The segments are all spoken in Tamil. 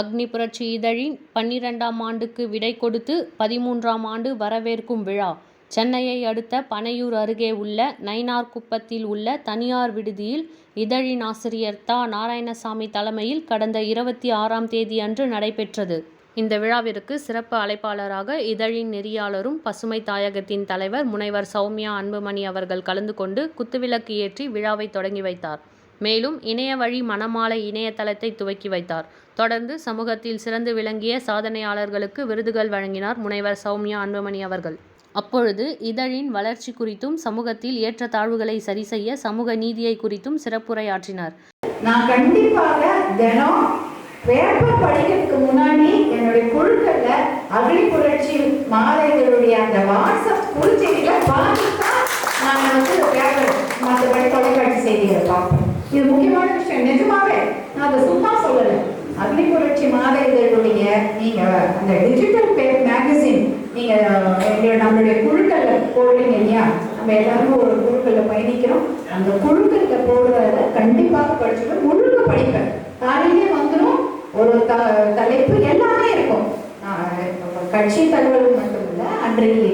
அக்னி புரட்சி இதழின் பன்னிரெண்டாம் ஆண்டுக்கு விடை கொடுத்து பதிமூன்றாம் ஆண்டு வரவேற்கும் விழா. சென்னையை அடுத்த பனையூர் அருகே உள்ள நயினார்குப்பத்தில் உள்ள தனியார் விடுதியில் இதழின் ஆசிரியர் தா. நாராயணசாமி தலைமையில் கடந்த இருபத்தி ஆறாம் தேதி அன்று நடைபெற்றது. இந்த விழாவிற்கு சிறப்பு அழைப்பாளராக இதழின் நெறியாளரும் பசுமை தாயகத்தின் தலைவர் முனைவர் சௌமியா அன்புமணி அவர்கள் கலந்து கொண்டு குத்துவிளக்கு ஏற்றி விழாவை தொடங்கி வைத்தார். மேலும் இணைய வழி மணமாலை இணையதளத்தை துவக்கி வைத்தார். தொடர்ந்து சமூகத்தில் சிறந்து விளங்கிய சாதனையாளர்களுக்கு விருதுகள் வழங்கினார் முனைவர் சௌமியா அன்புமணி அவர்கள். அப்பொழுது இதழின் வளர்ச்சி குறித்தும் சமூகத்தில் ஏற்றத்தாழ்வுகளை சரி செய்ய சமூக நீதியை குறித்தும் சிறப்புரையாற்றினார். நான் கண்டிப்பாக தினம் பேப்பர் படிக்கிறதுக்கு முன்னாடி என்னுடைய குழுக்கள்ல அகழி புரட்சி மாலைகளுடைய அந்த வாட்ஸ்அப் குறுஞ்செய்திகளை பார்த்துதான் நான் வந்து பேப்பர் மற்றபடி தொலைக்காட்சி செய்திகளை பார்ப்பேன். இது முக்கியமான விஷயம். நிஜமாவே நான் அதை சும்மா சொல்லலை. அக்னி புரட்சி மாத இதழுடைய நீங்க அந்த டிஜிட்டல் பேப்பர் மேகசின் நீங்க எங்களுடைய நம்மளுடைய குழுக்கள்ல போடுறீங்க இல்லையா? நம்ம எல்லாருமே ஒரு குழுக்கள்ல பயணிக்கிறோம் அந்த குழுக்கள்ல போடுறத கண்டிப்பாக படிச்சுட்டு முழுக்க படிப்பேன். காலையிலே வந்துடும் ஒரு த தலைப்பு எல்லாமே இருக்கும். கட்சி தகவல் மட்டும் இல்லை அன்றைக்கு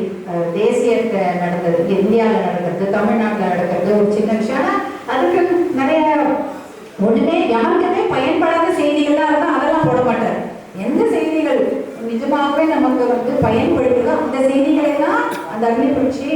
தேசிய நடந்தது இந்தியாவில் நடக்கிறது தமிழ்நாட்டில் நடக்கிறது ஒரு சின்ன விஷயம். ஆனால் அதுக்கு நிறைய ஒன்றுமே யாருக்குமே பயன்படாத செய்திகள்லாம் இருந்தால் அதெல்லாம் போட மாட்டார். எந்த செய்திகள் நிஜமாகவே நமக்கு வந்து பயன்படுத்துதோ அந்த செய்திகளை தான் அந்த அக்னி புரட்சி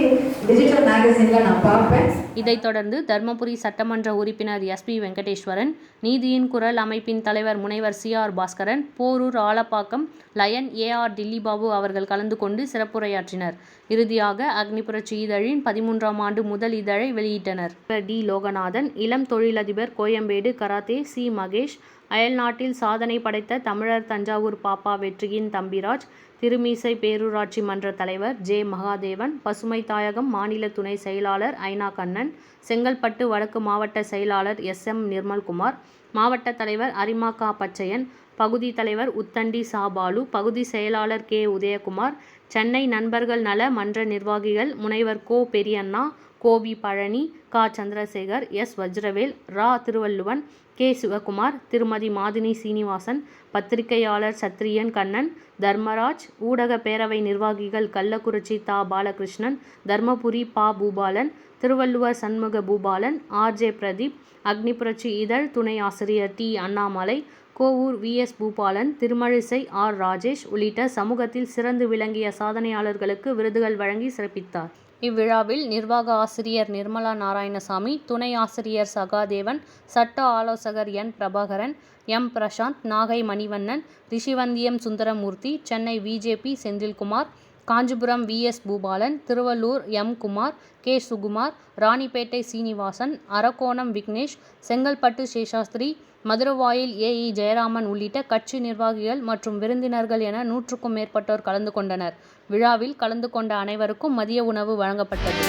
டிஜிட்டல் மேகசின்ல நான் பார்ப்பேன். இதைத் தொடர்ந்து தர்மபுரி சட்டமன்ற உறுப்பினர் எஸ் பி வெங்கடேஸ்வரன் நீதியின் குரல் அமைப்பின் தலைவர் முனைவர் C R Baskaran Porur Alappakkam lion A R Dillibabu அவர்கள் கலந்து கொண்டு சிறப்புரையாற்றினர். இறுதியாக அக்னி புரட்சி இதழின் பதிமூன்றாம் ஆண்டு முதல் இதழை வெளியிட்டனர். டி. லோகநாதன் இளம் தொழிலதிபர் கோயம்பேடு கராத்தே சி. மகேஷ் அயல்நாட்டில் சாதனை படைத்த தமிழர் தஞ்சாவூர் பாப்பா வெற்றியின் தம்பிராஜ் திருமீசை பேரூராட்சி மன்ற தலைவர் ஜே. மகாதேவன் பசுமை தாயகம் மாநில துணை செயலாளர் ஐனா கண்ணன் செங்கல்பட்டு வடக்கு மாவட்ட செயலாளர் எஸ் எம் நிர்மல்குமார் மாவட்ட தலைவர் அரிமா கா பச்சையன் பகுதி தலைவர் உத்தண்டி சாபாலு பகுதி செயலாளர் கே. உதயகுமார் சென்னை நண்பர்கள் நல மன்ற நிர்வாகிகள் முனைவர் கோ. பெரியண்ணா கோவி பழனி கா. சந்திரசேகர் எஸ். வஜ்ரவேல் ரா. திருவள்ளுவன் கே. சிவகுமார் திருமதி மாதினி சீனிவாசன் பத்திரிகையாளர் சத்ரியன் கண்ணன் தர்மராஜ் ஊடக பேரவை நிர்வாகிகள் கள்ளக்குறிச்சி தா. பாலகிருஷ்ணன் தர்மபுரி பா. பூபாலன் திருவள்ளுவர் சண்முக பூபாலன் ஆர்ஜே பிரதீப் அக்னி புரட்சி இதழ் துணை ஆசிரியர் T. Annamalai Kovur V. S. Boopalan Thirumazhisai R. Rajesh உள்ளிட்ட சமூகத்தில் சிறந்து விளங்கிய சாதனையாளர்களுக்கு விருதுகள் வழங்கி சிறப்பித்தார். இவ்விழாவில் நிர்வாக ஆசிரியர் நிர்மலா நாராயணசாமி துணை ஆசிரியர் சகாதேவன் சட்ட ஆலோசகர் N. Prabhakaran M. Prashanth Nagai Manivannan Rishivandiyam Sundaramoorthy Chennai VJP Senthilkumar Kanchipuram VS Boopalan Thiruvallur M. Kumar K. Sugumar Ranipet Srinivasan Arakkonam Vignesh Chengalpattu Seshasthri Maduravoyal A. E. Jayaraman உள்ளிட்ட கட்சி நிர்வாகிகள் மற்றும் விருந்தினர்கள் என நூற்றுக்கும் மேற்பட்டோர் கலந்து கொண்டனர். விழாவில் கலந்து கொண்ட அனைவருக்கும் மதிய உணவு வழங்கப்பட்டது.